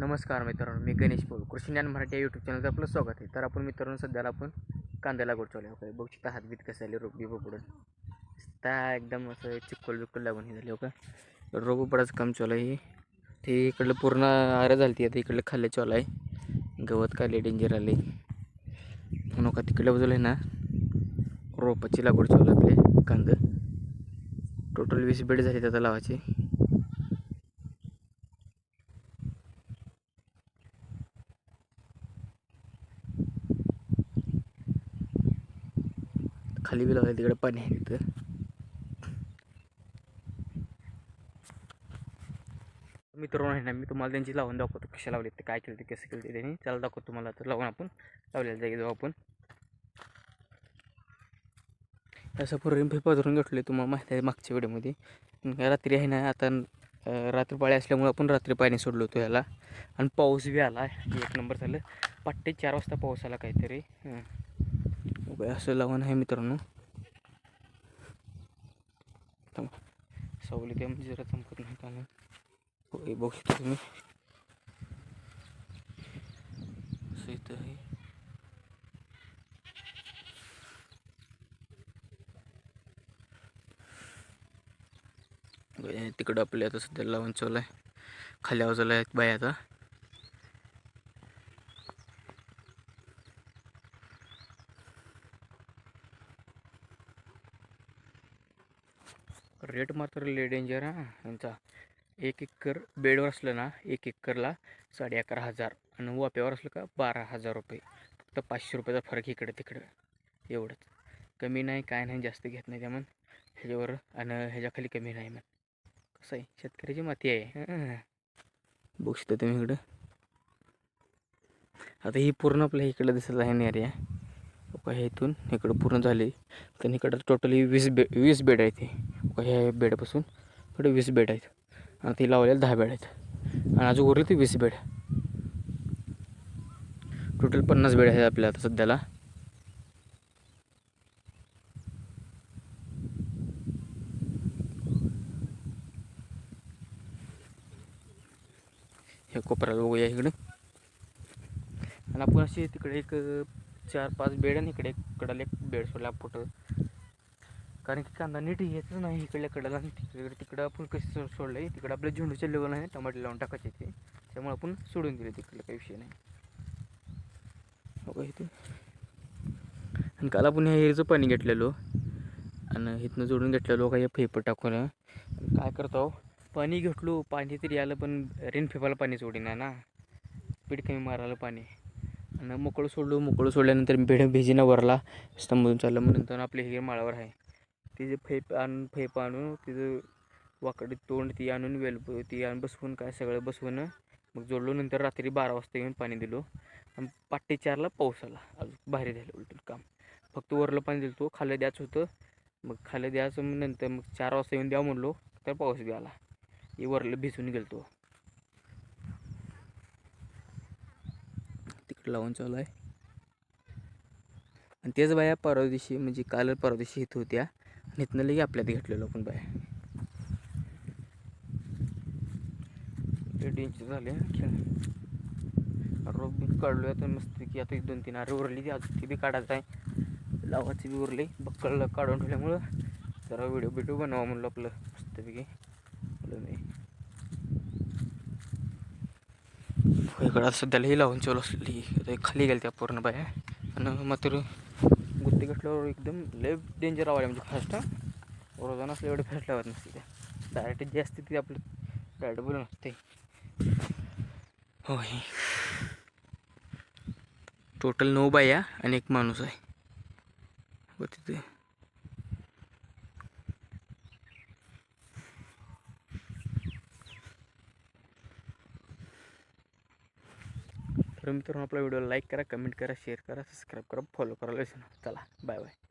नमस्कार मित्रांनो मी गणेश पोल कृषी ज्ञान मराठी या यूट्यूब चॅनलचं आपलं स्वागत आहे. तर आपण मित्रांनो सध्याला आपण कांदा लागवड चालू आहे. okay. बघू शकता हातबीत कसं आले रोपबी पकडून त्या एकदम असं चिक्कल बिक्कल लागून हे झाले हो का रोग पडायचं काम चालू आहे. ते इकडलं पूर्ण आरं झाली आता इकडलं खाल्लं चालू आहे. गवत काले डेंजर आले. म्हणून का तिकडल्या बाजूला आहे ना रोपाची लागवड चालू आहे आपले कांदा. टोटल वीस बेड झाली आता लावायची. खाली बी लावलं तिकडे पाणी आहे तिथं. मित्रांनो आहे ना मी तुम्हाला त्यांची लावून दाखवतो कशा लावले ते काय केलं ते कसं केलं ते त्यांनी. त्याला दाखवतो तुम्हाला तर लावून आपण. लावलेलं जाईल जाऊ आपण. असं पूर्ण पेपर पदरून घेतले तुम्हाला माहिती आहे मागच्या व्हिडिओमध्ये. काय रात्री आहे ना आता रात्री पाळी असल्यामुळे आपण रात्री पाणी सोडलो होतो याला आणि पाऊस बी आला एक नंबर झालं. पट्टे चार वाजता पाऊस आला काहीतरी. हं. असं लावण आहे मित्रांनो. थांबा. सावली त्या म्हणजे जरा चमकत नाही कारण होय बघू शकता तुम्ही. असं इथं आहे. तिकडं आपल्या आता सध्या लावून चालू आहे. खाली आवाजाला आहेत बाय आता. रेट मात्र लय डेंजर हां. यांचा एक एकर बेडवर असलं ना एक एकरला साडे अकरा हजार आणि वाप्यावर असलं का बारा हजार रुपये. फक्त पाचशे रुपयाचा फरक इकडं तिकडं. एवढंच. कमी नाही काय नाही जास्त घेत नाही त्या मग ह्याच्यावर आणि ह्याच्याखाली कमी नाही मग कसं आहे? शेतकऱ्याची माती आहे. बघू शकता तुम्ही इकडं. आता ही पूर्ण आपल्या इकडं दिसत आहे एरिया बघा इथून इकडं पूर्ण झाली. तर इकडं टोटली वीस बे वीस बेड आहे ते. बघा ह्या बेडपासून इकडे वीस बेड आहेत. आणि ती लावलेले दहा बेड आहेत. आणि अजून उरले ते वीस बेड. टोटल पन्नास बेड आहेत आपल्या आता सध्याला. हे कोपऱ्याला बघूया इकडं. आणि आपण असे तिकडे एक चार पाच बेड आणि इकडे एक कडाला एक बेड सोडला फोटो कारण की कांदा नीट येतच नाही इकडल्या कडाला आणि तिकडे तिकडं आपण कसं सोडलं सोडलंय? तिकडं आपल्या झेंडूच्या लेवल आहे टमाटे लावून टाकायचे ते. त्यामुळे आपण सोडून दिले तिकडला काही विषय नाही. हो का इथे आणि काल आपण ह्या हेरचं पाणी घेतलेलो. आणि इथनं जोडून घेतलेलो काही फेपर टाकून. काय करतो पाणी घेतलो पाणी तरी आलं पण रेन फेपाला पाणी सोडीना ना. पीठ कमी मारायला पाणी. आणि मोकळं सोडलो मोकळं सोडल्यानंतर भेड भिजीनं वरला. स्तंभून चाललं मग नंतर आपले हे माळावर आहे. तिचे फैप आणून फैप आणून तिचं वाकडी तोंड ती आणून वेल ती आणून बसवून काय सगळं बसवून मग जोडलो. नंतर रात्री बारा वाजता येऊन पाणी दिलो. आणि पाटे चारला पाऊस आला. अजून भारी झालं उलटून काम. फक्त वरलं पाणी दिलं तो खालं द्यायचं होतं. मग खालं द्यायचं मग नंतर मग चार वाजता येऊन द्या म्हणलो. तर पाऊस बी आला. हे वरलं भिजून गेलतो. तिकडं लावून चालू आहे आणि तेच बाया परवा दिवशी म्हणजे काल परवा दिवशी येत होत्या. आणि इथनं लगे आपल्यात घेतलेलो आपण बाया. इंच झाले रोप खेळ. रोग बी काढलो तर मस्त की आता एक दोन तीन. अरे उरली ती अजून. ती बी काढायचं आहे. लावाची बी उरली. बक्कळ काढून ठेवल्यामुळं जरा व्हिडिओ बिडिओ बनवा म्हणलं आपलं. मस्तपैकी म्हणलं नाही इकडं सध्याला ही लावून चालू असलेली खाली गेली त्या पूर्ण बाया. आणि मात्र गुत्ती घटल्यावर एकदम लय डेंजर आवाज म्हणजे फास्ट रोजानं असलं एवढं फास्ट लावत नसते त्या. डायरेक्ट जे असते ते आपलं डायरेक्ट बोलून असते होय. टोटल नऊ बाया आणि एक माणूस आहे. तिथे. तर मित्रांनो आपला व्हिडिओ लाईक करा कमेंट करा शेअर करा सबस्क्राईब करा फॉलो करा चला बाय बाय.